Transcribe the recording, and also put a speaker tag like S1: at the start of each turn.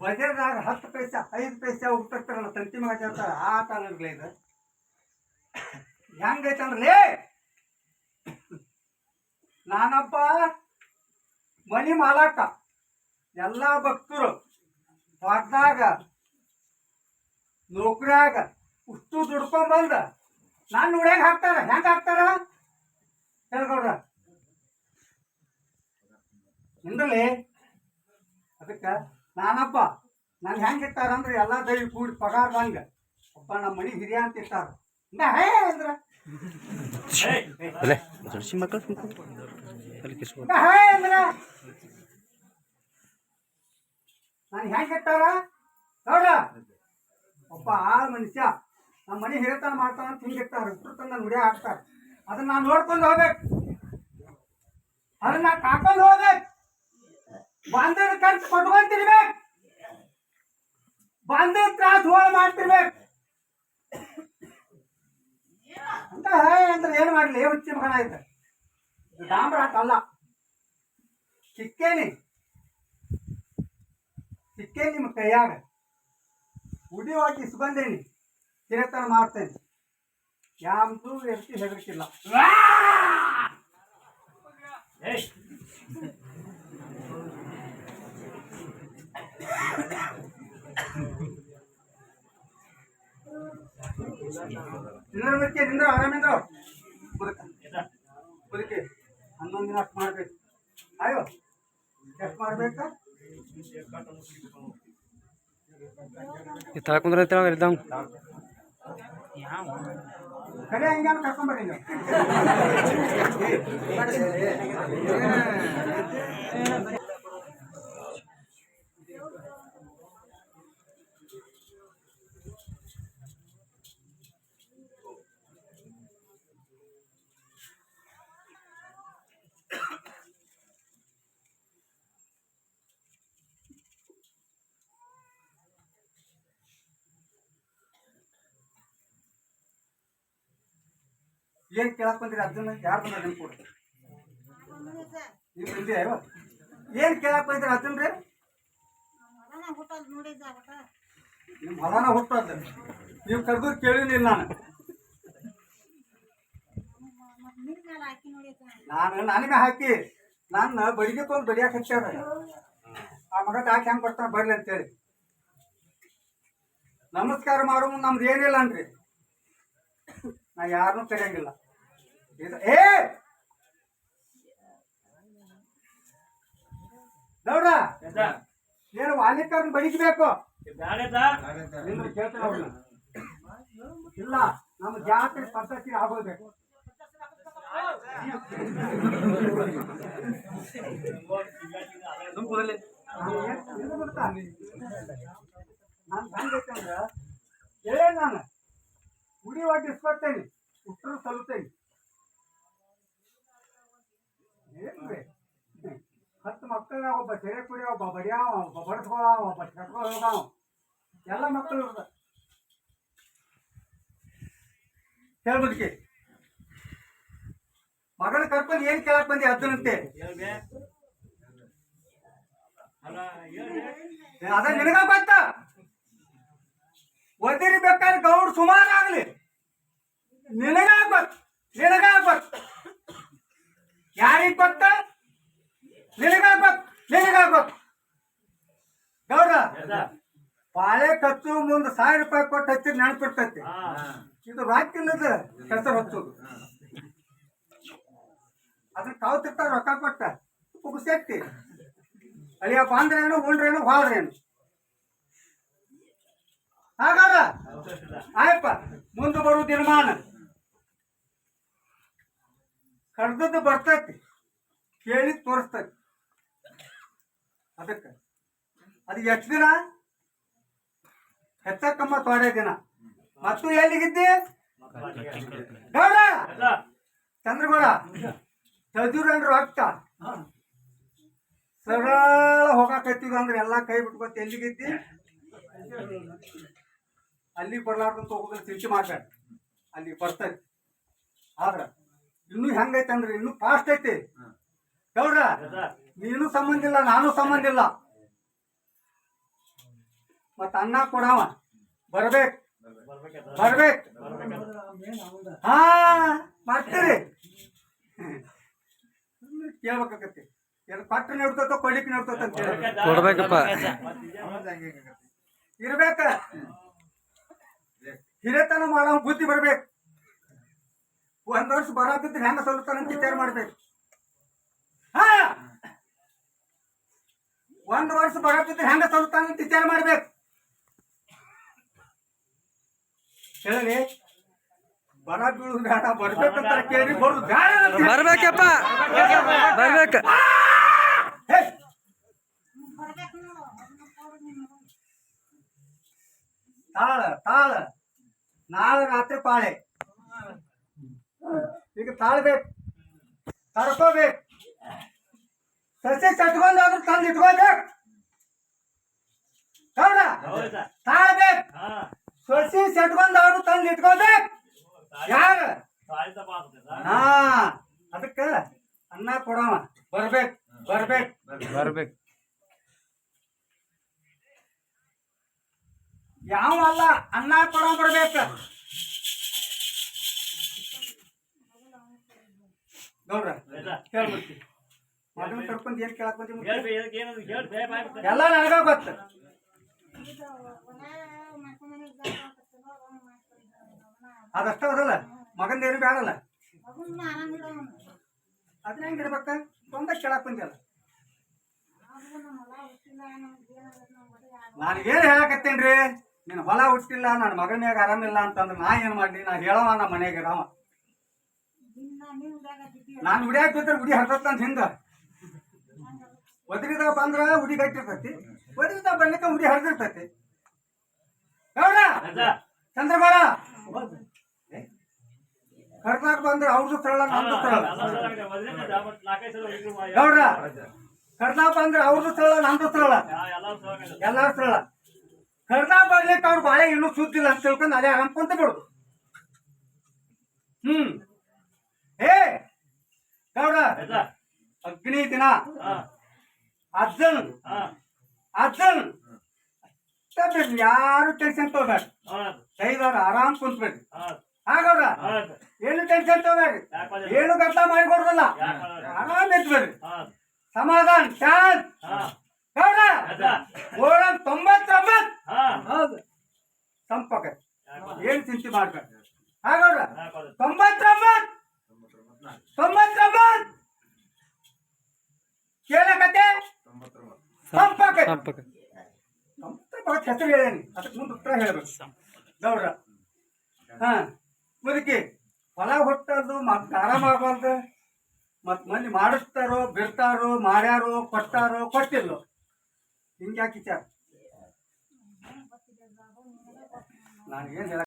S1: ಬಜೆಟ್ದಾಗ ಹತ್ತು ಪೈಸೆ, ಐದು ಪೈಸೆ ಹೋಗ್ತಿರ್ತಾರಲ್ಲ ತಂತಿ ಅಂತ ಆ ಕಾಲಗ್ಲೇ ಇದು. ಹೆಂಗೈತೆ ಅಂದ್ರೆ ನಾನಪ್ಪ ಮನಿ ಮಾಲಕ. ಎಲ್ಲ ಭಕ್ತರು ಹೊರದಾಗ ನೌಕರಿಯಾಗ ಉಷ್ಟು ದುಡ್ಕೊಂಡ್ ಬಂದ, ನಾನು ನೋಡ್ಯಾಗ ಹಾಕ್ತಾರ, ಹೆಂಗೆ ಹಾಕ್ತಾರ? ಹೇಳ್ಕೊಡ್ರ ಹಿಂದಲೇ ಅದಕ್ಕೆ ನಾನಪ್ಪ ನಾನು ಹೆಂಗೆ ಇಟ್ಟಾರ ಅಂದ್ರೆ ಎಲ್ಲ ದೈ ಕೂಡಿ ಪಗಾರ್ದಂಗ ಒಬ್ಬ ನಮ್ಮ ಮನೆ ಹಿರಿಯ ಅಂತ ಇಟ್ಟಾರ. ಹಿಂಗ ಹೇ ಅಂದ್ರ. ನಾನು ಹೆಂಗೆ ಇಟ್ಟಾರ? ನೋಡ ಒಬ್ಬ ಆಳ್ ಮನುಷ್ಯ. ನಮ್ಮ ಮನೆ ಹಿರಿತನ ಮಾಡ್ತಾನ ಅಂತ ಹಿಂಗೆ ಇಟ್ಟಾರ. ತಂದ ನುಡಿ ಹಾಕ್ತಾರ. ಅದನ್ನ ನಾನು ನೋಡ್ಕೊಂಡು ಹೋಗ್ಬೇಕು. ಅದನ್ನ ಕಾಕೊಂಡು ಹೋಗ್ಬೇಕು. ಬಂದದ ಖರ್ಚು ಕೊಟ್ಕೊಂತಿರ್ಬೇಕು ಬಂದದ ತ್ರಾಸ ಹೋಳ ಮಾಡ್ತಿರ್ಬೇಕು. ಅಂತ ಅಂದ್ರೆ ಏನು ಮಾಡ್ಲಿ? ಹುಚ್ಚಿ ಮಗನ ಆಯ್ತು ಡಾಂಬ್ರಾಟಲ್ಲ ಸಿಕ್ಕೇನಿ ಸಿಕ್ಕೇನಿ ನಿಮ್ಮ ಕೈಯಾಗ. ಉಡಿ ಹಾಕಿ ಸುಗಂಧೇನಿ ಚಿರತನ ಮಾಡ್ತೇನೆ. ಯಾವ್ದು ಎರ್ತಿ ಹೆದರ್ಕಿಲ್ಲ ನಿಂದ್ರ ಮಿರ್ಕೆ ನಿಂದ್ರ ಆರಾಮಿಂದ್ರ ಬದುಕ ಬದುಕಿ ಹನ್ನೊಂದು ದಿನ ಅಷ್ಟು ಮಾಡ್ಬೇಕು ಆಯೋ ಎಷ್ಟು ಮಾಡ್ಬೇಕಾ
S2: ಕುಂದ್ರ ಹಾಕೊಂಡ್ರೆ ಇದ್ದಾವ
S1: ಕಡೆ ಹಂಗಾನ ಕರ್ಕೊಂಬರ್ರಿ ನೀವು ಏನ್ ಕೇಳಕ್ ಬಂದಿರಿ? ಅದನ್ನ ಯಾರು ನಿಮ್ ಕೂಡ? ನೀವು ಬಂದಿ ಅಯ್ಯೋ. ಏನ್ ಕೇಳಕ್ ಬಂದಿರಿ ಅರ್ಜುನ್ ರೀ ನಿಮ್ಮ ಹೊಲನ ಹುಟ್ಟದ ನೀವು ಕರೆದು ಕೇಳಿನಿಲ್ಲ ನಾನು. ನಾನು ನನಗೆ ಹಾಕಿ. ನನ್ನ ಬಡಿಗೆ ತೊಂದು ಬಡಿಯಾಕ ಹಚ್ಚಾರ ಆ ಮಗ ಹಾಕಿ ಹೆಂಗ್ ಬರ್ತಾನೆ ಬರ್ಲಿ ಅಂತೇಳಿ. ನಮಸ್ಕಾರ ಮಾಡೋ ಮುಂದೆ ನಮ್ದು ಏನಿಲ್ಲ ಅನ್ರಿ. ನಾ ಯಾರನ್ನೂ ಕರೆಯಂಗಿಲ್ಲ. ಏ ನೋಡ್ರ? ಏನು ವಾಲಿಕರ್ನ ಬಡಿಸ್ಬೇಕು ಇಲ್ಲ ನಮ್ಮ ಜಾತ್ರೆ ಪದ್ಧತಿ ಆಗೋಬೇಕು ನಾನು ಹೆಂಗೈತೆ ಅಂದ್ರೆ ಹೇಳೇ ನಾನು ಉಡಿ ಒಟ್ಟು ಹತ್ತು ಮಕ್ಕಳ ಒಬ್ಬ ಸೆರೆ ಕುಡಿ ಒಬ್ಬ ಬಡಿಯಾವ ಒಬ್ಬ ಬಡಿಸ್ಕೊಳ ಒಬ್ಬ ಕಟ್ಕೊಂಡು ಹೋಗಾವ ಎಲ್ಲ ಮಕ್ಕಳು ಹೇಳ್ಬಿಡ್ಕಿ ಮಗನ ಕರ್ಕೊಂಡು ಏನ್ ಕೇಳಕ್ ಬಂದಿ ಅದ್ದನಂತೆ ಅದ ನಿನಗ ಬಂತ ಒದಿರಿ ಬೇಕಾದ್ರೆ ಗೌಡ್ ಸುಮಾರು ಆಗ್ಲಿ ನಿನಗ ಆಗ್ಬೇಕು ನಿನಗ ಆಗ್ಬೇಕು ಯಾರಿಗ್ ಗೊತ್ತ ನಿನಗ ಆಗ್ಬೇಕು ನಿನಗ ಆಗ್ಬೇಕು ಗೌಡ ಖರ್ಚು ಮುಂದೆ ಸಾವಿರ ರೂಪಾಯಿ ಕೊಟ್ಟು ಹಚ್ಚಿ ನೆನಪಿರ್ತೈತಿ. ಇದು ರಾಕಿಲ್ಲದ ಹೆಸರು ಹಚ್ಚೋದು ಅದನ್ನ ತಾವು ತಿರ್ತಾರ ರೊಕ್ಕ ಕೊಟ್ಟ. ಕುಗ್ಸೆಟ್ಟಿ ಅಲ್ಲಿಯ ಬಂದ್ರೇನು ಉಂಡ್ರೇನು ಹೋದ್ರೇನು ಹಾಗಾದ? ಆಯಪ್ಪ ಮುಂದೆ ಬರೋ ನಿರ್ಮಾಣ ಕಡ್ದದ್ದು ಬರ್ತೈತಿ. ಕೇಳಿ ತೋರಿಸ್ತೈತಿ ಅದಕ್ಕೆ. ಅದು ಎಷ್ಟು ದಿನ? ಹೆಚ್ಚಕ್ಕಮ್ಮ ತೋಡೆ ದಿನ. ಮತ್ತು ಎಲ್ಲಿಗಿದ್ದಿ? ಗೌಡ! ಚಂದ್ರಗೌಡ! ಚದುರಂದ್ರ ರಕ್ತ ಸರಳ ಹೋಗಾಕತ್ತಿದ ಅಂದ್ರೆ ಎಲ್ಲ ಕೈ ಬಿಟ್ಕೊತ ಎಲ್ಲಿಗಿದ್ದಿ? ಅಲ್ಲಿ ಬರ್ಲಾರ್ದಂತ ಹೋಗೋದ್ರ ಚಿಂತೆ ಮಾಡ್ಬೇಡ. ಅಲ್ಲಿ ಬರ್ತೈತಿ ಆದ್ರ ಇನ್ನೂ ಹೆಂಗೈತೆ ಅಂದ್ರೆ ಇನ್ನೂ ಫಾಸ್ಟ್ ಐತಿ. ಗೌಡ್ರ ನೀನು ಸಂಬಂಧ ಇಲ್ಲ ನಾನು ಸಂಬಂಧ ಇಲ್ಲ. ಮತ್ತ ಅನ್ನ ಕೊಡವ ಬರ್ಬೇಕು. ಬರ್ಬೇಕು. ಹಾ ಮಾಡ್ತೀರಿ. ಕೇಳ್ಬೇಕಾಗತ್ತೆ. ಪಟ್ಟ ನೋಡ್ತತ ನೆಡ್ತೋ ಕೊಡ್ಲಿಕ್ಕೆ ನೆಡ್ತೋ ಅಂತ ಹೇಳಿ
S2: ಕೊಡ್ಬೇಕಪ್ಪ.
S1: ಇರ್ಬೇಕ. ಹಿರೇತನ ಮಾಡೋ ಬುದ್ಧಿ ಬರ್ಬೇಕು. ಒಂದ್ ವರ್ಷ ಬರಾತಿದ್ರೆ ಹೆಂಗ ಸಲ್ತಾನ ಅಂತ ವಿಚಾರ ಮಾಡ್ಬೇಕು. ಹಾ. ಒಂದ್ ವರ್ಷ ಬರಾತಿದ್ರೆ ಹೆಂಗ ಸಲ್ತಾನ ಅಂತ ವಿಚಾರ ಮಾಡ್ಬೇಕು. ಹೇಳಿ ಬರ ಬೀಳುದು ಬೇಡ ಬರ್ಬೇಕಂತ ಕೇಳಿ ಬರುದು ಬೇಡ ಅಂತ ಹೇಳಿ.
S2: ಬರ್ಬೇಕಪ್ಪ ಬರ್ಬೇಕು
S1: ಹೇ! ತಾಳ ತಾಳ ನಾಳೆ ರಾತ್ರಿ ಪಾಳೆ ಈಗ ತಾಳ್ಬೇಕು ತಡ್ಕೋಬೇಕು ಸಸಿ ಚಟ್ಕೊಂಡಾದ್ರೂ ತಂದು ಇಟ್ಕೋಬೇಕು ಹೌದಾ ತಾಳ್ಬೇಕು ಸೆಟ್ಕೊಂಡ್ ಅವರು ತಂದು ಇಟ್ಕೋಬೇಕು ಯಾರ? ಹಾ ಅದಕ್ಕ ಅನ್ನ ಕೊಡವ. ಬರ್ಬೇಕು ಬರ್ಬೇಕು.
S2: ಬರ್ಬೇಕು.
S1: ಯಾವ ಅಲ್ಲ ಅನ್ನ ಕೊಡೋ ಬರ್ಬೇಕು. ನೋಡ್ರ ಕೇಳ್ಬಿಡ್ತಿ ಮಗನ ಕರ್ಕೊಂಡ್ ಏನ್ ಕೇಳಕ್ ಬಂದಿ ಎಲ್ಲ ನನಗ ಗೊತ್ತ. ಅದಷ್ಟ ಅದಲ್ಲ? ಮಗಂದ ಏನು ಬೇಡಲ್ಲ ಅದನ್ನ ಹೆಂಗಿರ್ಬೇಕ ಇರ್ಬೇಕ ಒಂದ ಕೇಳಕ್ ಬಂದಿಲ್ಲ ನನಗೇನ್ ಹೇಳಕತ್ತೇನ್ರಿ ನಿನ್ ಹೊಲ ಹುಟ್ಟಿಲ್ಲ ನನ್ನ ಮಗನ್ಯಾಗ ಆರಾಮಿಲ್ಲ ಅಂತಂದ್ರೆ ನಾ ಏನ್ ಮಾಡ್ಲಿ? ನಾ ಹೇಳವ ನಮ್ಮ ಮನೆಗೆ ರಾಮ. ನಾನು ಉಡಿಯಾಕ ಬಿದ್ರೆ ಉಡಿ ಹರ್ತಂತ ಹಿಂದ ಒದರಿದಾಗ ಬಂದ್ರ ಉಡಿ ಗಟ್ಟಿರ್ತೈತಿ, ಒದರಿದಾಗ ಬರ್ಲಿಕ್ಕ ಉಡಿ ಹರಿದಿರ್ತೈತಿ. ಗೌಡ ಚಂದ್ರಬಾಳ ಕರ್ನಾಟಕ ಬಂದ್ರೆ ಅವ್ರದ್ದು ಸ್ಥಳ ನಮ್ದು ಸ್ಥಳ ಗೌಡ್ರ ಕರ್ನಾಟಕ ಬಂದ್ರೆ ಅವ್ರದ್ದು ಸ್ಥಳ ನಮ್ದು ಸ್ಥಳ ಎಲ್ಲಾರ ಸ್ಥಳ ಕರ್ನಾಟಕ ಬರ್ಲಿಕ್ಕೆ ಅವ್ರ ಬಾಳೆ ಇನ್ನೂ ಸುದ್ದಿಲ್ಲ ಅಂತ ತಿಳ್ಕೊಂಡು ಅದೇ ಆರಾಮ್ ಕುಂತ ಬಿಡು ಹ್ಮ್ ಏ ಗೌಡ ಅಗ್ನಿ ದಿನ ಅಜ್ಜನ್ ಅಜ್ಜನ್ ಯಾರು ಟೆನ್ಷನ್ ತಗೋಬೇಡ್ರಿ ಕೈದವ್ರ ಆರಾಮ್ ಕುಂತ್ಬೇಡ್ರಿ ಆಗೋದ ಏನು ಟೆನ್ಷನ್ ತಗೋಬೇಡ್ರಿ ಏನು ಕಷ್ಟ ಮಾಡಿಕೊಡ್ರಲ್ಲ ಆರಾಮ್ ಎದ್ಬೇಡ್ರಿ ಸಮಾಧಾನ ಶಾಂತ್. ಗೌಡ! ಓಳ ತೊಂಬತ್ತೊಂಬತ್ ಹೌದು. ಸಂಪಕ ಏನ್ ಚಿಂತೆ ಮಾಡ್ಬೇಡ್ರಿ ಆಗೋದ ತೊಂಬತ್ತೊಂಬತ್ ತೊಂಬತ್ತೊಂಬತ್ ಕೇಳಕತ್ತೆ? ಸಂಪಕ
S2: ಸಂಪಕ
S1: ತೊಂಬತ್ತೊಂಬತ್ತು ಹೆಸರು ಹೇಳೇನಿ. ಅದಕ್ಕೆ ಮುಂದೆ ಉತ್ತರ ಹೇಳಬೇಕು. ಗೌಡ್ರ. ಹಾ ಮುದುಕಿ ಹೊಲ ಹೊಟ್ಟದ್ದು ಮತ್ತೆ ಆರಾಮ ಆಗಬಾರ್ದು. ಮತ್ ಮಂದಿ ಮಾಡಿಸ್ತಾರೋ, ಬಿಡ್ತಾರೋ ಮಾಡ್ಯಾರೋ ಕೊಟ್ಟಾರೋ ಕೊಟ್ಟಿಲ್ಲೋ. ಹಿಂಗ್ಯಾಕೆ ವಿಚಾರ. ನಾನು ಏನ್ ಹೇಳ